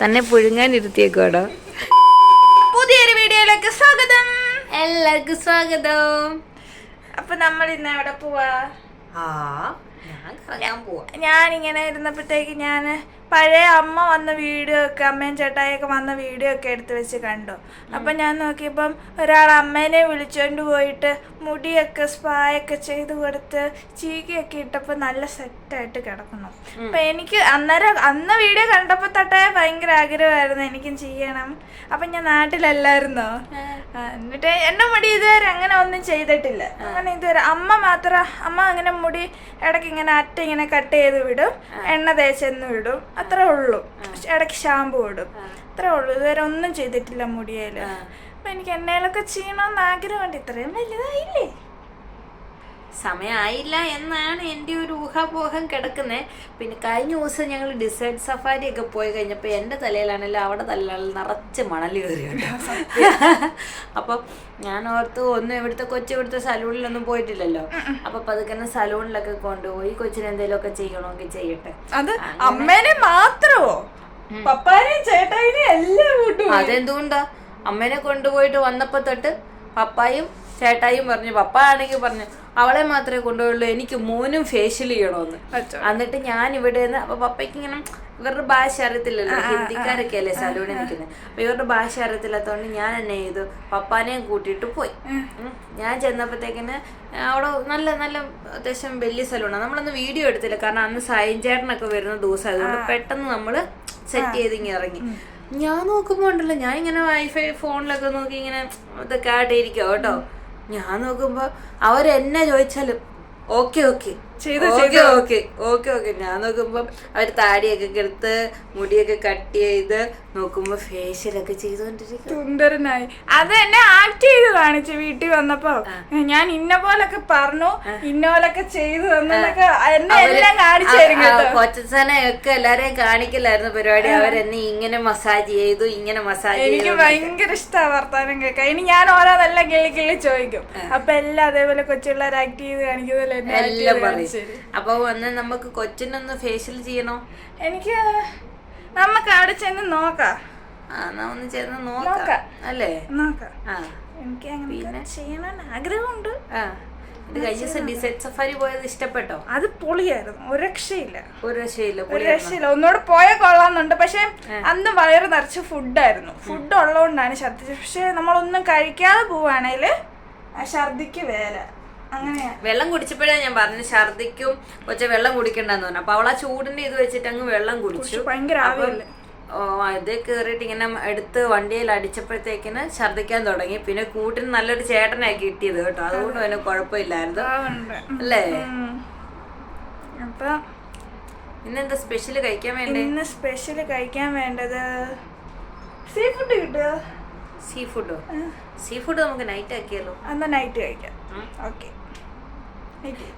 തന്നെ പുഴുങ്ങാൻ ഇരുത്തിയേക്കോടോ പുതിയൊരു വീഡിയോയിലേക്ക് സ്വാഗതം. എല്ലാവർക്കും സ്വാഗതം. അപ്പൊ നമ്മൾ ഇന്ന് എവിടെ പോവാ? ഞാനിങ്ങനെ ഇരുന്നപ്പോഴത്തേക്ക് ഞാൻ പഴയ അമ്മ വന്ന വീഡിയോ ഒക്കെ അമ്മയും ചേട്ടായൊക്കെ വന്ന വീഡിയോ ഒക്കെ എടുത്ത് വെച്ച് കണ്ടു. അപ്പൊ ഞാൻ നോക്കിയപ്പം ഒരാൾ അമ്മേനെ വിളിച്ചോണ്ട് പോയിട്ട് മുടിയൊക്കെ സ്പായൊക്കെ ചെയ്ത് കൊടുത്ത് ചീകിയൊക്കെ ഇട്ടപ്പോൾ നല്ല സെറ്റായിട്ട് കിടക്കുന്നു. അപ്പൊ എനിക്ക് അന്നേരം അന്ന് വീഡിയോ കണ്ടപ്പോൾ തൊട്ടേ ഭയങ്കര ആഗ്രഹമായിരുന്നു എനിക്കും ചെയ്യണം. അപ്പൊ ഞാൻ നാട്ടിലല്ലായിരുന്നോ? എന്നിട്ട് എന്റെ മുടി ഇതുവരെ അങ്ങനെ ഒന്നും ചെയ്തിട്ടില്ല. അങ്ങനെ ഇതുവരെ അമ്മ മാത്രം അമ്മ അങ്ങനെ മുടി ഇടയ്ക്ക് ഇങ്ങനെ അറ്റ ഇങ്ങനെ കട്ട് ചെയ്ത് വിടും. എണ്ണ തേച്ചെന്ന് വിടും. അത്രേ ഉള്ളൂ. ഇടയ്ക്ക് ഷാമ്പു ഇടും. അത്രേ ഉള്ളൂ. ഇതുവരെ ഒന്നും ചെയ്തിട്ടില്ല മുടിയേൽ. അപ്പൊ എനിക്ക് എന്നേലൊക്കെ ചെയ്യണമെന്ന് ആഗ്രഹമുണ്ട്. ഇത്രയും വലുതായില്ലേ? സമയമായില്ല എന്നാണ് എന്റെ ഒരു ഊഹാപോഹം കിടക്കുന്നത് പിന്നെ കഴിഞ്ഞ ദിവസം ഞങ്ങൾ ഡിസൈഡ് സഫാരി ഒക്കെ പോയി കഴിഞ്ഞപ്പോൾ എന്റെ തലയിലാണല്ലോ അവിടെ തലയിൽ നിറച്ച് മണൽ കയറിയുണ്ട് അപ്പം ഞാൻ ഓർത്ത് ഒന്നും ഇവിടുത്തെ കൊച്ചു ഇവിടുത്തെ സലൂണിലൊന്നും പോയിട്ടില്ലല്ലോ. അപ്പൊ പതുക്കെ സലൂണിലൊക്കെ കൊണ്ടുപോയി കൊച്ചിന് എന്തെങ്കിലുമൊക്കെ ചെയ്യണമെങ്കിൽ ചെയ്യട്ടെ. അത് അമ്മേനെ മാത്രമോ പപ്പാനെയും ചേട്ടായി എല്ലാം അതെന്തുകൊണ്ടാ? അമ്മേനെ കൊണ്ടുപോയിട്ട് വന്നപ്പോൾ തൊട്ട് പപ്പായും ചേട്ടായും പറഞ്ഞു പപ്പ ആണെങ്കിൽ പറഞ്ഞു അവളെ മാത്രമേ കൊണ്ടുപോയുള്ളൂ എനിക്ക് മോനും ഫേഷ്യൽ ചെയ്യണമെന്ന്. എന്നിട്ട് ഞാൻ ഇവിടെ നിന്ന് അപ്പൊ പപ്പയ്ക്ക് ഇങ്ങനെ ഇവരുടെ ഭാഷ അറിയത്തില്ലല്ലോ ഹിന്ദിക്കാരൊക്കെ അല്ലേ സലൂണിൽ നിൽക്കുന്നത് അപ്പൊ ഇവരുടെ ഭാഷ അറിയത്തില്ലാത്തതുകൊണ്ട് ഞാൻ എന്നെ ചെയ്തു പപ്പാനെയും കൂട്ടിയിട്ട് പോയി. ഞാൻ ചെന്നപ്പോഴത്തേക്കിന് അവിടെ നല്ല നല്ല അത്യാവശ്യം വലിയ സലൂണാണ് നമ്മളൊന്ന് വീഡിയോ എടുത്തില്ല കാരണം അന്ന് സായം ചേട്ടനൊക്കെ വരുന്ന ദിവസം അതുകൊണ്ട് പെട്ടെന്ന് നമ്മൾ സെറ്റ് ചെയ്ത് ഇറങ്ങി. ഞാൻ നോക്കുമ്പോ ഉണ്ടല്ലോ ഞാൻ ഇങ്ങനെ വൈഫൈ ഫോണിലൊക്കെ നോക്കി ഇങ്ങനെ ഇതൊക്കെ ആയിട്ടിരിക്കുക കേട്ടോ. ഞാൻ നോക്കുമ്പോ അവരെന്നെ ചോദിച്ചാലും okay okay. Okay okay okay okay. ഞാൻ നോക്കുമ്പോ അവർ താടിയൊക്കെ എടുത്ത് മുടിയൊക്കെ കട്ട് ചെയ്ത് നോക്കുമ്പോ ഫേഷ്യലൊക്കെ ചെയ്തോണ്ടിരിക്കും സുന്ദരനായി. അത് എന്നെ ആക്ട് ചെയ്ത് കാണിച്ചു വീട്ടിൽ വന്നപ്പോ. ഞാൻ ഇന്ന പോലൊക്കെ പറഞ്ഞു ഇന്ന പോലൊക്കെ ചെയ്തു എന്നെ എല്ലാം കൊച്ചനെ ഒക്കെ എല്ലാരെയും കാണിക്കലായിരുന്നു പരിപാടി. അവരെന്നെ ഇങ്ങനെ മസാജ് ചെയ്തു ഇങ്ങനെ മസാജ് എനിക്ക് ഭയങ്കര ഇഷ്ടമാണ് വർത്താനം കേൾക്കാൻ. ഇനി ഞാൻ ഓരോന്നെല്ലാം കിള്ളി കിള്ളി ചോദിക്കും. അപ്പൊ എല്ലാം അതേപോലെ കൊച്ചുപിള്ളേർ ആക്ട് ചെയ്ത് ചെയ്ത് എല്ലാം പറയും. അപ്പൊ വന്ന് നമുക്ക് കൊച്ചിനൊന്ന് ഫേഷ്യൽ ചെയ്യണോ? എനിക്ക് നമുക്ക് അവിടെ ചെന്ന് നോക്കാം. ആ എന്നാ ഒന്ന് ചെന്ന് നോക്കാം. അല്ലേ? നോക്കാം. ആ. എനിക്ക് അങ്ങനെ ചെയ്യണമെന്ന് ആഗ്രഹമുണ്ട്. ആ. ഇത് കഴിഞ്ഞ ദിവസം സഫാരി പോയത് ഇഷ്ടപ്പെട്ടോ? അത് പൊളിയായിരുന്നു. ഒരു രക്ഷയില്ല. ഒരു രക്ഷയില്ല ഒരു രക്ഷയില്ല. ഒന്നുകൂടെ പോയാൽ കൊള്ളാന്നുണ്ട് പക്ഷെ അന്ന് വയറ് നിറച്ച് ഫുഡായിരുന്നു. ഫുഡ് ഉള്ളതുകൊണ്ടാണ് ഛർദ്ദിച്ചത്. പക്ഷെ നമ്മളൊന്നും കഴിക്കാതെ പോവാണെങ്കിൽ ഛർദിക്ക് വേല. അങ്ങനെയാ വെള്ളം കുടിച്ചപ്പോഴേ ഞാൻ പറഞ്ഞു ഛർദിക്കും കൊച്ച വെള്ളം കുടിക്കണ്ടെന്ന് പറഞ്ഞു. അപ്പൊ അവൾ ആ ചൂടിന്റെ ഇത് വെച്ചിട്ട് അങ്ങ് വെള്ളം കുടിച്ചു. ഭയങ്കര ഇത് കയറിയിട്ട് ഇങ്ങനെ എടുത്ത് വണ്ടിയിൽ അടിച്ചപ്പോഴത്തേക്കിന് ഛർദിക്കാൻ തുടങ്ങി. പിന്നെ കൂട്ടിന് നല്ലൊരു ചേട്ടനെ കിട്ടിയത് കേട്ടോ. അതുകൊണ്ട് പിന്നെ കുഴപ്പമില്ലായിരുന്നു. അല്ലേ? ഇന്നെന്താ സ്പെഷ്യൽ കഴിക്കാൻ വേണ്ടേ? ഇന്ന് സ്പെഷ്യൽ കഴിക്കാൻ വേണ്ടത് സീ ഫുഡ് കിട്ടുക സീ ഫുഡോ സീ ഫുഡ് നമുക്ക് നൈറ്റ് ആക്കിയല്ലോ. അന്ന് നൈറ്റ് കഴിക്കാം. ഓക്കെ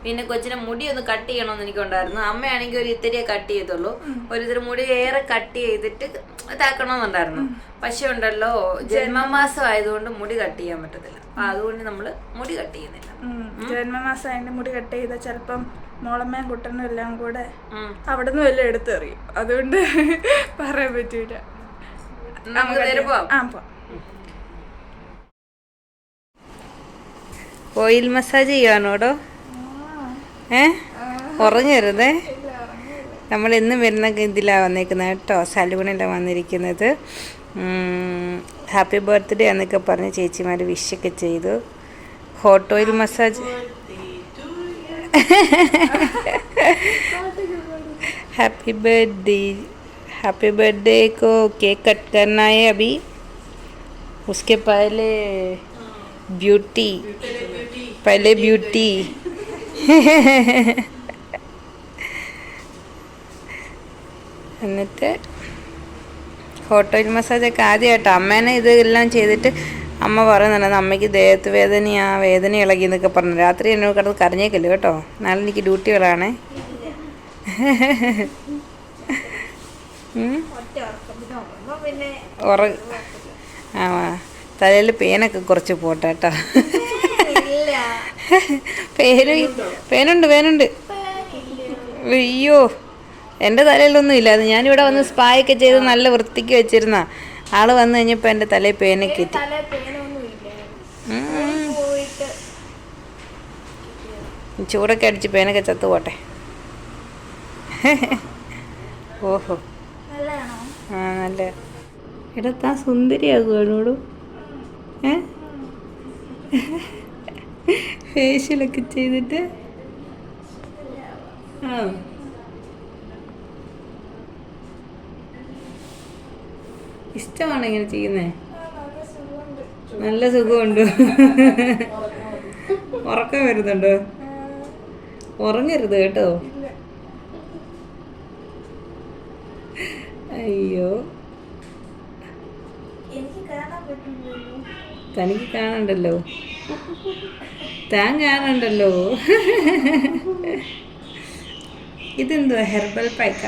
പിന്നെ കൊച്ചിനെ മുടി ഒന്ന് കട്ട് ചെയ്യണമെന്ന് എനിക്കുണ്ടായിരുന്നു. അമ്മയാണെങ്കിൽ ഒരു ഇത്തിരിയെ കട്ട് ചെയ്തുള്ളൂ ഒരിത്തിരി മുടി ഏറെ കട്ട് ചെയ്തിട്ട് ഇതാക്കണമെന്നുണ്ടായിരുന്നു പക്ഷെ ഉണ്ടല്ലോ ജന്മമാസം ആയതുകൊണ്ട് മുടി കട്ട് ചെയ്യാൻ പറ്റത്തില്ല. അപ്പൊ അതുകൊണ്ട് നമ്മൾ മുടി കട്ട് ചെയ്യുന്നില്ല. ജന്മമാസം അതിന്റെ മുടി കട്ട് ചെയ്താൽ ചിലപ്പം മോളമ്മയും കുട്ടനും എല്ലാം കൂടെ. അവിടെ നിന്ന് എല്ലാം എടുത്തെറിയും. അതുകൊണ്ട് പറയാൻ പറ്റൂല. പോവാം. ആ പോ ഓയിൽ മസാജ് ചെയ്യാനോടോ? ഏ ഉറങ്ങരുതേ നമ്മൾ എന്നും വരുന്ന ഇതിലാണ് വന്നേക്കുന്നത് കേട്ടോ സലൂണിലാണ് വന്നിരിക്കുന്നത് ഹാപ്പി ബർത്ത്ഡേ എന്നൊക്കെ പറഞ്ഞ് ചേച്ചിമാർ വിഷൊക്കെ ചെയ്തു hot oil massage happy birthday happy birthday को केक कट करना है अभी उसके पहले ब्यूटी पहले ब्यूटी എന്നിട്ട് ഹോട്ട് ഓയിൽ മസാജൊക്കെ ആദ്യമായിട്ട് അമ്മേനെ ഇതെല്ലാം ചെയ്തിട്ട് അമ്മ പറയുന്നുണ്ട് അമ്മയ്ക്ക് ദേഹത്ത് വേദനയാ വേദന ഇളകി എന്നൊക്കെ പറഞ്ഞു. രാത്രി എന്നോട് കിടന്ന് കരഞ്ഞേക്കല്ലോ കേട്ടോ. നാളെ എനിക്ക് ഡ്യൂട്ടികളാണേ ഉറ ആ തലയിൽ പേനൊക്കെ കുറച്ച് പോട്ടെ കേട്ടോ. പേന് പേനുണ്ട് പേനുണ്ട്. അയ്യോ എന്റെ തലയിലൊന്നും ഇല്ലായിരുന്നു ഞാനിവിടെ വന്ന് സ്പായൊക്കെ ചെയ്ത് നല്ല വൃത്തിക്ക് വെച്ചിരുന്ന ആൾ വന്നു കഴിഞ്ഞപ്പോൾ എന്റെ തലയിൽ പേനൊക്കെ കിട്ടി ചൂടൊക്കെ അടിച്ച് പേനൊക്കെ ചത്തു പോട്ടെ. ഓഹോ. ആ നല്ല. എടാ താൻ സുന്ദരിയാകുമോ എന്നോട്. ഏ? ഫേഷ്യലൊക്കെ ചെയ്തിട്ട്? ആ. ഇഷ്ടമാണോ ഇങ്ങനെ ചെയ്യുന്നേ? നല്ല സുഖമുണ്ട്. ഉറക്കം വരുന്നുണ്ടോ? ഉറങ്ങരുത് കേട്ടോ. അയ്യോ എനിക്ക് കാണാൻ പറ്റില്ലല്ലോ തനിക്ക് കാണണ്ടല്ലോ. താൻ കാണണ്ടല്ലോ. ഇതെന്തോ ഹെർബൽ പൈക്ക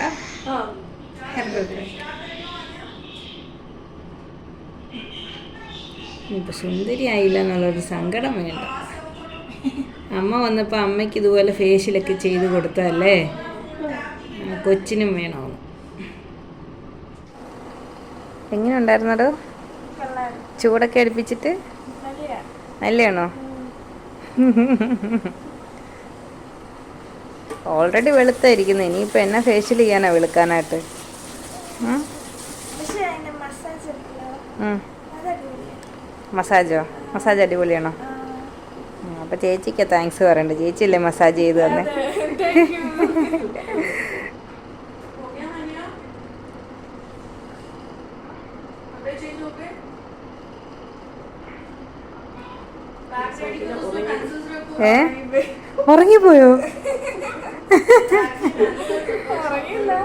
ഹെർബൽ പാക്ക് ഇപ്പൊ സുന്ദരി ആയില്ല എന്നുള്ളൊരു സങ്കടം വേണ്ട. അമ്മ വന്നപ്പോൾ അമ്മയ്ക്ക് ഇതുപോലെ ഫേഷ്യലൊക്കെ ചെയ്ത് കൊടുത്തല്ലേ കൊച്ചിനും വേണമെന്ന് എങ്ങനെ ഉണ്ടായിരുന്നടോ കൊള്ളായിരുന്നു ചൂടൊക്കെ അടുപ്പിച്ചിട്ട് നല്ലയാ നല്ലയാണോ? ഓൾറെഡി വെളുത്തായിരിക്കുന്നു. ഇനിയിപ്പോൾ എന്നെ ഫേഷ്യൽ ചെയ്യാനാ വെളുക്കാനായിട്ട്? മസാജ്. മസാജോ അടിപൊളിയാണോ. അപ്പോൾ ചേച്ചിക്ക് താങ്ക്സ് പറയണ്ട. ചേച്ചിയല്ലേ മസാജ് ചെയ്ത് തന്നെ. ഏ? ഉറങ്ങിപ്പോയോ? ആണോ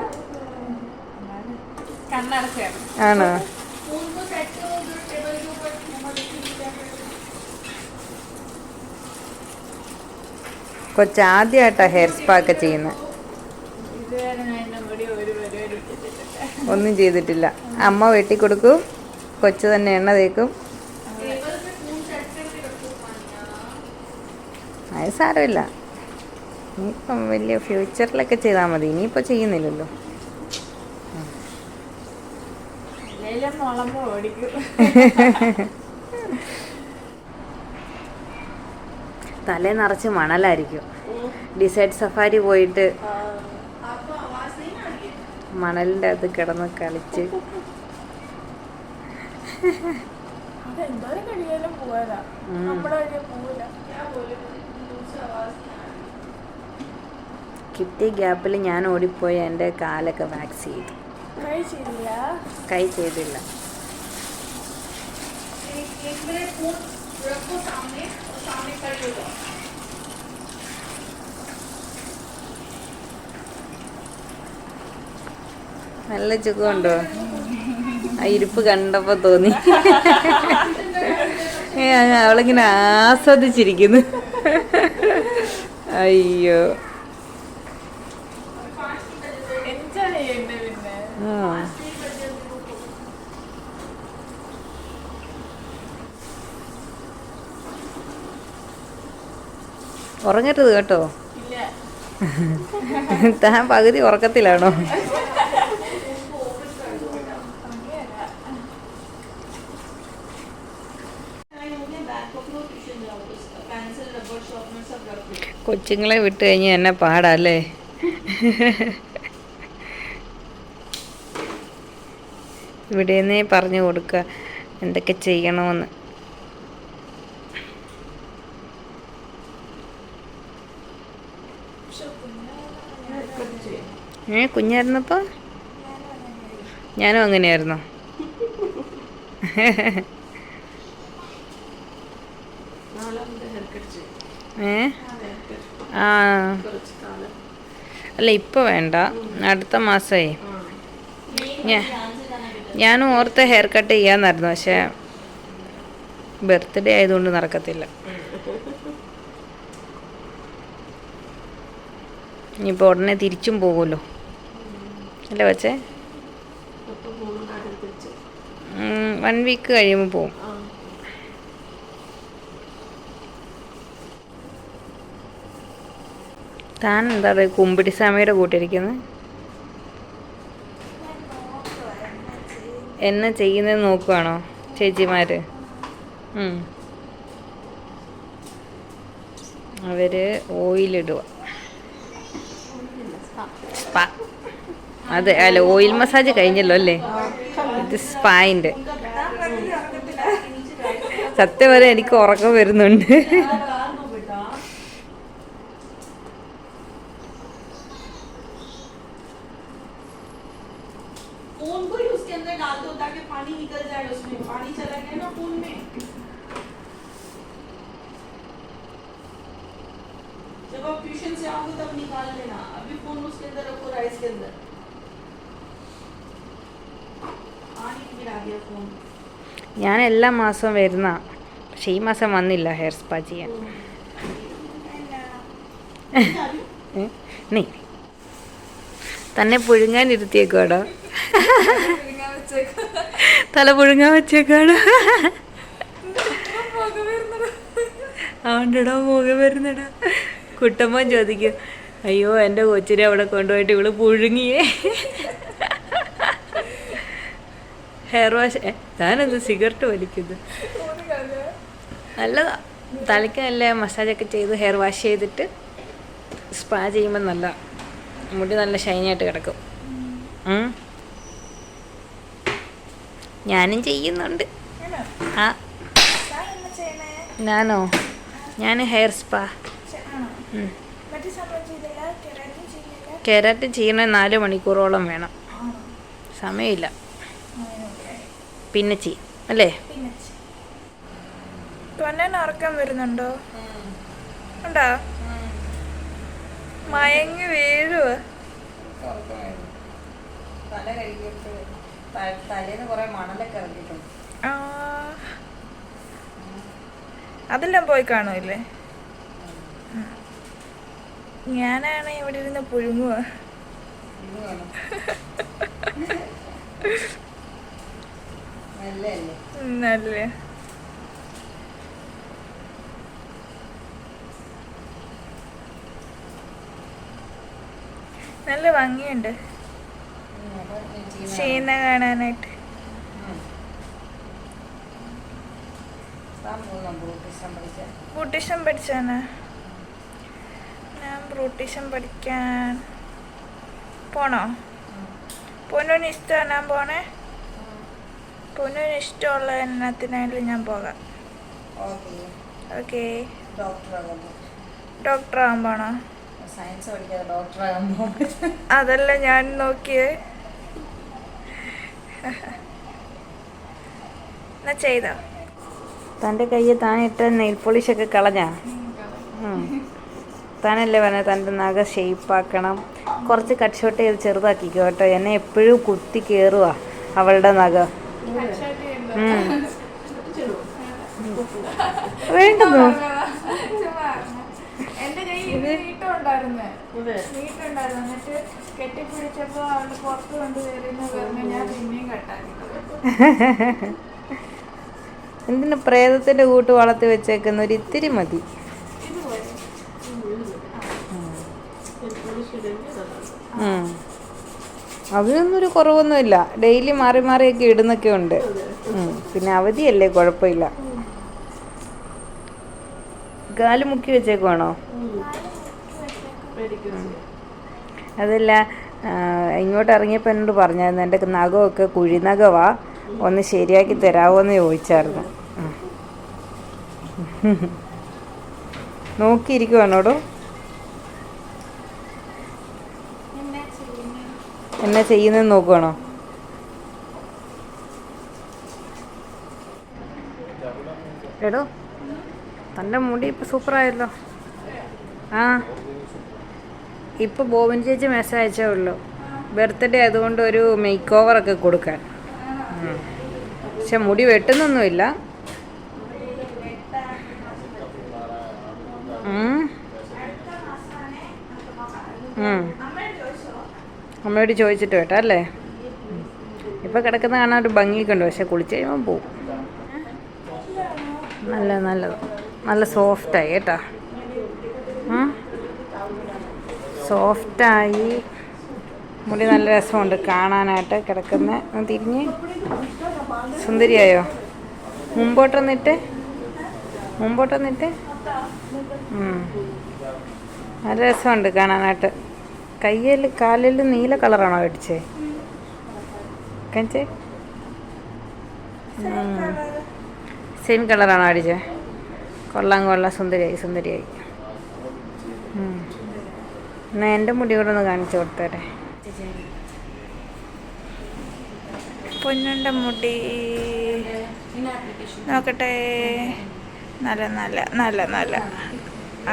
കണ്ണടച്ചാണ് ആണോ? കൊച്ചാദ്യമായിട്ടാ ഹെയർ സ്പാ ഒക്കെ ചെയ്യുന്നത് ഒന്നും ചെയ്തിട്ടില്ല. അമ്മ വെട്ടി വെട്ടിക്കൊടുക്കും. കൊച്ചു തന്നെ എണ്ണ തേക്കും. അത് സാരമില്ല. ഇനിയിപ്പം വലിയ ഫ്യൂച്ചറിലൊക്കെ ചെയ്താൽ മതി. ഇനിയിപ്പോൾ ചെയ്യുന്നില്ലല്ലോ. തലേ നിറച്ച് മണലായിരിക്കും. ഡിസൈഡ് സഫാരി പോയിട്ട് മണലിന്റെ അത് കിടന്ന് കളിച്ച്. അതെന്തോരം കഴിയാലും ഉം. നമ്മുടെ ഞാൻ പോവില്ല. കിട്ടിയ ഗ്യാപ്പിൽ ഞാൻ ഓടിപ്പോയി എന്റെ കാലൊക്കെ വാക്സ് ചെയ്തു. കൈ ചെയ്തില്ല? നല്ല സുഖമുണ്ടോ ആ ഇരിപ്പ് കണ്ടപ്പോ തോന്നി. അവളിങ്ങനെ ആസ്വദിച്ചിരിക്കുന്നു. അയ്യോ. ആ. ഉറങ്ങരുത് കേട്ടോ. താൻ പകുതി ഉറക്കത്തിലാണോ? കൊച്ചുങ്ങളെ വിട്ട് കഴിഞ്ഞ് എന്നെ പാടല്ലേ? ഇവിടെന്നേ പറഞ്ഞു കൊടുക്കുക. എന്തൊക്കെ ചെയ്യണമെന്ന്. ഏ കുഞ്ഞായിരുന്നപ്പോ? ഞാനും അങ്ങനെയായിരുന്നോ. ഏ? ആ. അല്ല ഇപ്പൊ വേണ്ട. അടുത്ത മാസമേ. ഞാൻ ഞാനും ഓർത്ത ഹെയർ കട്ട് ചെയ്യാന്നായിരുന്നു. പക്ഷേ ബർത്ത്ഡേ ആയതുകൊണ്ട് നടക്കത്തില്ല. ഇനിയിപ്പോൾ ഉടനെ തിരിച്ചും പോകുമല്ലോ അല്ലേ വച്ചേ വൺ വീക്ക് കഴിയുമ്പോൾ പോവും. താൻ എന്താ പറയുക കുമ്പിടി സ്വാമിയുടെ കൂട്ടിരിക്കുന്നത് എന്നെ ചെയ്യുന്നത് നോക്കുവാണോ ചേച്ചിമാര്? അവർ ഓയിലിടുക അതെ അല്ല ഓയിൽ മസാജ് കഴിഞ്ഞല്ലോ അല്ലേ? ഇത് സ്പായിന്റെ. സത്യം വരെ എനിക്ക് ഉറക്കം വരുന്നുണ്ട്. पानी निकल जाए उसमें पानी चला गया ना फोन में जब आप ट्यूशन से आओगे तब निकाल लेना अभी फोन उसके अंदर रखो राइस के अंदर पानी गिरा दिया फोन ഞാൻ എല്ലാ മാസവും വരുന്ന പക്ഷെ ഈ മാസം വന്നില്ല ഹെയർ സ്പാ ചെയ്യാൻ ഏ? നീ തന്നെ പുഴുങ്ങാൻ ഇരുത്തിയേക്കോടോ തല പുഴുങ്ങാൻ വെച്ചേക്കാണ്. അവന്റെടാ മുഖം വരുന്നടാ കുട്ടമ്മൻ ചോദിക്കും അയ്യോ എന്റെ കൊച്ചിനെ അവിടെ കൊണ്ടുപോയിട്ട് ഇവൾ പുഴുങ്ങിയേ. ഹെയർ വാഷ് താനെന്ത് സിഗരറ്റ് വലിക്കുന്നത് നല്ലതാ. തലയ്ക്ക് നല്ല മസാജൊക്കെ ചെയ്ത് ഹെയർ വാഷ് ചെയ്തിട്ട് സ്പാ ചെയ്യുമ്പോൾ നല്ല മുടി നല്ല ഷൈനി ആയിട്ട് കിടക്കും. ഞാനും ചെയ്യുന്നുണ്ട്. ആ. ഞാനോ? ഞാൻ ഹെയർ സ്പാ. ചെയ്തില്ല ചെയ്യണ നാല് മണിക്കൂറോളം വേണം. സമയമില്ല. പിന്നെ ചെയ്യും. അല്ലേ? ഉറക്കം വരുന്നുണ്ടോ? ഉണ്ടോ? മയങ്ങി വീഴുവ? തലേന്ന് കുറെ മണലൊക്കെ ഇറങ്ങിയിട്ടുണ്ട്. ആ. അതെല്ലാം പോയി കാണുമല്ലേ ഞാനാണ് ഇവിടെ ഇരുന്ന് പുഴുങ്ങുക. നല്ല. നല്ല ഭംഗിയുണ്ട്. ചെയ്യുന്ന കാണാനായിട്ട്. ബ്യൂട്ടീഷ്യൻ പഠിച്ചാണ് ഞാൻ ബ്യൂട്ടീഷ്യൻ പഠിക്കാൻ പോണോ? പൊന്നൂന് ഇഷ്ടമാണ് ഞാൻ പോണേ? പൊന്നൂന് ഇഷ്ടമുള്ള എന്നത്തിനായാലും ഞാൻ പോകാം. ഓക്കെ. ഡോക്ടർ ആകാൻ പോണോ? സയൻസ് പഠിക്കാതെ ഡോക്ടറാകുമ്പോൾ അതല്ല ഞാൻ നോക്കിയേ. എന്നാ ചെയ്തോ? തന്റെ കയ്യിൽ താൻ ഇട്ട നെയിൽ പോളിഷൊക്കെ കളഞ്ഞാ? ഉം. താനല്ലേ പറഞ്ഞത് തന്റെ നഖ ഷേപ്പാക്കണം കുറച്ച് കട്ട് ഷോട്ട് ചെയ്ത് ചെറുതാക്കിക്കോ കേട്ടോ. എന്നെ എപ്പോഴും കുത്തി കയറുക അവളുടെ നഖ. വേണ്ടെന്നോ? എന്റെ കയ്യിൽ നീട്ടമുണ്ടായിരുന്നു നീട്ടുണ്ടായിരുന്നു എന്നിട്ട് കെട്ടിപ്പിടിച്ചപ്പോ അവൾ പുറത്ത് കൊണ്ടുവരുന്ന പറഞ്ഞ് ഞാൻ പിന്നെയും എന്തിനു പ്രേതത്തിന്റെ കൂട്ട് വളർത്തി വെച്ചേക്കുന്ന ഒരു ഇത്തിരി മതി. ഉം. അതിനൊന്നും ഒരു കുറവൊന്നുമില്ല ഡെയിലി മാറി മാറിയൊക്കെ ഇടുന്നൊക്കെ ഉണ്ട്. പിന്നെ അവധിയല്ലേ കുഴപ്പമില്ല. കാൽ മുക്കി വെച്ചേക്കുവാണോ? അതല്ല ഇങ്ങോട്ട് ഇറങ്ങിയപ്പോൾ എന്നോട് പറഞ്ഞായിരുന്നു എന്റെ നഖമൊക്കെ കുഴിനഖവാ ഒന്ന് ശരിയാക്കി തരാമോ എന്ന് ചോദിച്ചായിരുന്നു. നോക്കിയിരിക്കുവാണോടോ? എന്നാ ചെയ്യുന്നത് നോക്കുവാണോ? എടോ തന്റെ മുടി ഇപ്പം സൂപ്പറായല്ലോ. ആ. ഇപ്പം ബോബിൻ ചേച്ചി മെസ്സേജ് അയച്ചേ ഉള്ളൂ. ബർത്ത്ഡേ അതുകൊണ്ട് ഒരു മേക്ക് ഓവറൊക്കെ കൊടുക്കാൻ. പക്ഷെ മുടി വെട്ടുന്നൊന്നുമില്ല. അമ്മയോട് ചോദിച്ചിട്ട് കേട്ടോ അല്ലേ? ഇപ്പം കിടക്കുന്ന കാണാൻ ഒരു ഭംഗിയൊക്കെ ഉണ്ട് പക്ഷെ കുളിച്ച് കഴിയുമ്പോൾ പോവും. നല്ല നല്ലത്. നല്ല സോഫ്റ്റായി കേട്ടോ. സോഫ്റ്റായി. മുടി നല്ല രസമുണ്ട് കാണാനായിട്ട് കിടക്കുന്ന. തിരിഞ്ഞ്. സുന്ദരിയായോ? മുമ്പോട്ട് വന്നിട്ട് മുമ്പോട്ട് വന്നിട്ട് നല്ല രസമുണ്ട് കാണാനായിട്ട്. കയ്യിൽ കാലിൽ നീല കളറാണോ അടിച്ചേ? കഴിച്ചേ സെയിം കളറാണോ അടിച്ചേ? കൊള്ളാം കൊള്ളാം. സുന്ദരിയായി സുന്ദരിയായി. എന്നാ എന്റെ മുടി കൂടെ ഒന്ന് കാണിച്ചു കൊടുത്തേരെ. പൊന്നുണ്ട മുടി. നോക്കട്ടെ. നല്ല നല്ല നല്ല നല്ല.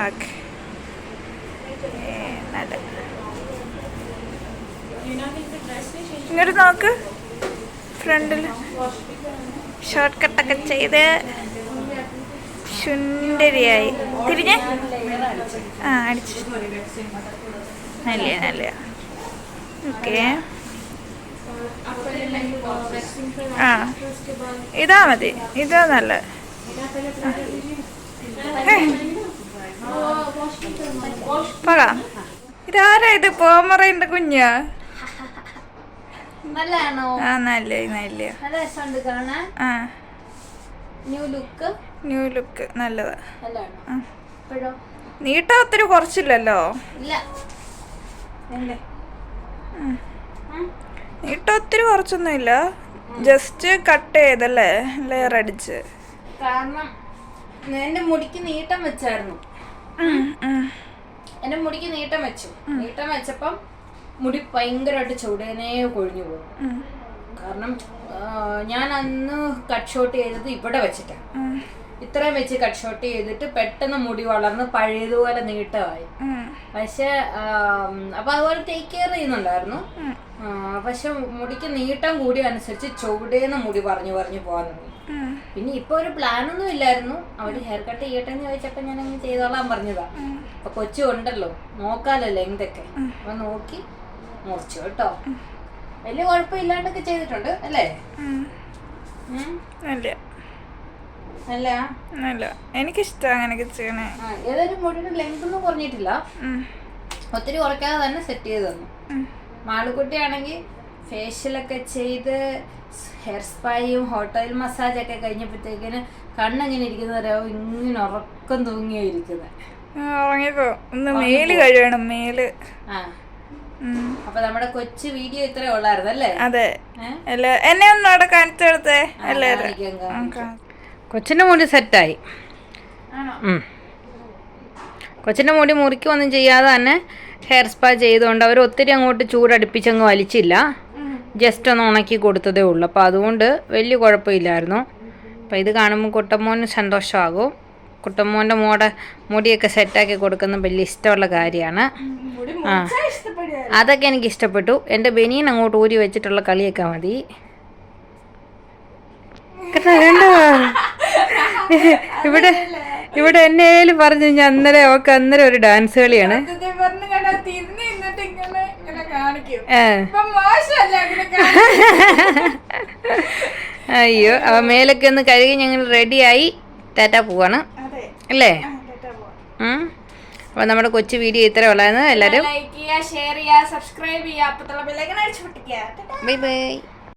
ഓക്കെ നല്ല. ഇങ്ങോട്ട് നോക്ക്. ഫ്രണ്ടിൽ ഷോർട്ട് കട്ടൊക്കെ ചെയ്ത്. ശുണ്ടരിയായി തിരിഞ്ഞ്. ആ അടിച്ചു. നല്ല നല്ല ഓക്കെ. ആ ഇതാ മതി. ഇതാ നല്ല. പോകാം ഇതാരാ ഇത്? പോമറയുടെ കുഞ്ഞാ? നല്ലതാണോ? ആ നല്ല നല്ല ആ. New look. ന്യൂ ലുക്ക് നല്ലത്. നീട്ടം ഒത്തിരി കുറച്ചില്ലല്ലോ? നീട്ടം ഒത്തിരി കുറച്ചൊന്നുമില്ല ജസ്റ്റ് കട്ട് ചെയ്തല്ലേ? ലെയർ അടിച്ച് കാരണം എന്റെ മുടിക്ക് നീട്ടം വെച്ചായിരുന്നു. എന്റെ മുടിക്ക് നീട്ടം വെച്ചു. നീട്ടം വെച്ചപ്പം മുടി ഭയങ്കരമായിട്ട് ചൂടേനെ കൊഴിഞ്ഞു പോകും കാരണം ഞാൻ അന്ന് കട്ട് ഷോട്ട് ചെയ്തത് ഇവിടെ വെച്ചിട്ടാണ് ഇത്രയും വെച്ച് കട്ട് ഷോട്ട് ചെയ്തിട്ട് പെട്ടെന്ന് മുടി വളർന്ന് പഴയതുപോലെ നീട്ടമായി. പക്ഷെ അപ്പൊ അതുപോലെ ടേക്ക് കെയർ ചെയ്യുന്നുണ്ടായിരുന്നു. പക്ഷെ മുടിക്ക് നീട്ടം കൂടിയ അനുസരിച്ച് ചുവടേന്ന് മുടി പറഞ്ഞു പറഞ്ഞു പോകാൻ തുടങ്ങി. പിന്നെ ഇപ്പൊ ഒരു പ്ലാനൊന്നും ഇല്ലായിരുന്നു. അവർ ഹെയർ കട്ട് ചെയ്യട്ടെ എന്ന് ചോദിച്ചപ്പോ ഞാൻ അങ്ങ് ചെയ്തോളാൻ പറഞ്ഞതാ. അപ്പൊ കൊച്ചു ഉണ്ടല്ലോ നോക്കാലോ ലെങ്ത് ഒക്കെ. അപ്പൊ നോക്കി മുറിച്ചു കേട്ടോ. വലിയ കുഴപ്പമില്ലാണ്ടൊക്കെ ചെയ്തിട്ടുണ്ട് അല്ലേ? അല്ല നല്ല എനിക്കിഷ്ടം അങ്ങനെയൊക്കെ ചെയ്യണേ. ഏതായാലും മുടിയുടെ ലെങ്ത് ഒന്നും കുറഞ്ഞിട്ടില്ല. ഒത്തിരി കുറയ്ക്കാതെ തന്നെ സെറ്റ് ചെയ്ത് തന്നു. ഉം. മാളുകുട്ടിയാണെങ്കിൽ ഫേഷ്യലൊക്കെ ചെയ്ത് ഹെയർ സ്പായും ഹോട്ടൽ മസാജൊക്കെ കഴിഞ്ഞപ്പോഴത്തേക്കിന് കണ്ണെങ്ങനെ ഇരിക്കുന്നവരോ ഇങ്ങനെ ഉറക്കം തൂങ്ങിയായിരിക്കുന്നത് ആ, ഉറങ്ങിക്കോ ഒന്ന് മേൽ കഴിയണം മേൽ. ആ. അപ്പൊ നമ്മുടെ കൊച്ചു വീഡിയോ ഇത്രേ ഉള്ളായിരുന്നു അല്ലേ? അതെ. എന്നെ ഒന്ന് അവിടെ കാണിച്ചു കൊടുത്തേ. എല്ലാവരും. കൊച്ചിന്റെ മുടി സെറ്റായി. കൊച്ചിന്റെ മുടി മുറിക്കൊന്നും ചെയ്യാതെ തന്നെ ഹെയർ സ്പാ ചെയ്തുകൊണ്ട് അവർ ഒത്തിരി അങ്ങോട്ട് ചൂടടുപ്പിച്ചങ്ങ് വലിച്ചില്ല. ജസ്റ്റ് ഒന്ന് ഉണക്കി കൊടുത്തതേ ഉള്ളൂ. അപ്പോൾ അതുകൊണ്ട് വലിയ കുഴപ്പമില്ലായിരുന്നു. അപ്പോൾ ഇത് കാണുമ്പോൾ കുട്ടമ്മോന് സന്തോഷമാകും. കുട്ടമ്മോന്റെ മോടെ മുടിയൊക്കെ സെറ്റാക്കി കൊടുക്കുന്ന വലിയ ഇഷ്ടമുള്ള കാര്യമാണ്. ആ. അതൊക്കെ എനിക്ക് ഇഷ്ടപ്പെട്ടു. എന്റെ ബനിയൻ അങ്ങോട്ട് ഊരി വെച്ചിട്ടുള്ള കളിയൊക്കെ മതി. കേട്ടോ ഇവിടെ ഇവിടെ എന്നേലും പറഞ്ഞു ഞാൻ അന്നേരം അവൾക്ക് അന്നേരം ഒരു ഡാൻസ് കളിയാണ്. അയ്യോ അവ മേലൊക്കെ ഒന്ന് കഴുകി ഞങ്ങൾ റെഡിയായി ടാറ്റ പോവാണ്. അല്ലേ? അപ്പൊ നമ്മുടെ കൊച്ചു വീഡിയോ ഇത്ര ഉള്ളായിരുന്നു എല്ലാരും ബൈ ബൈ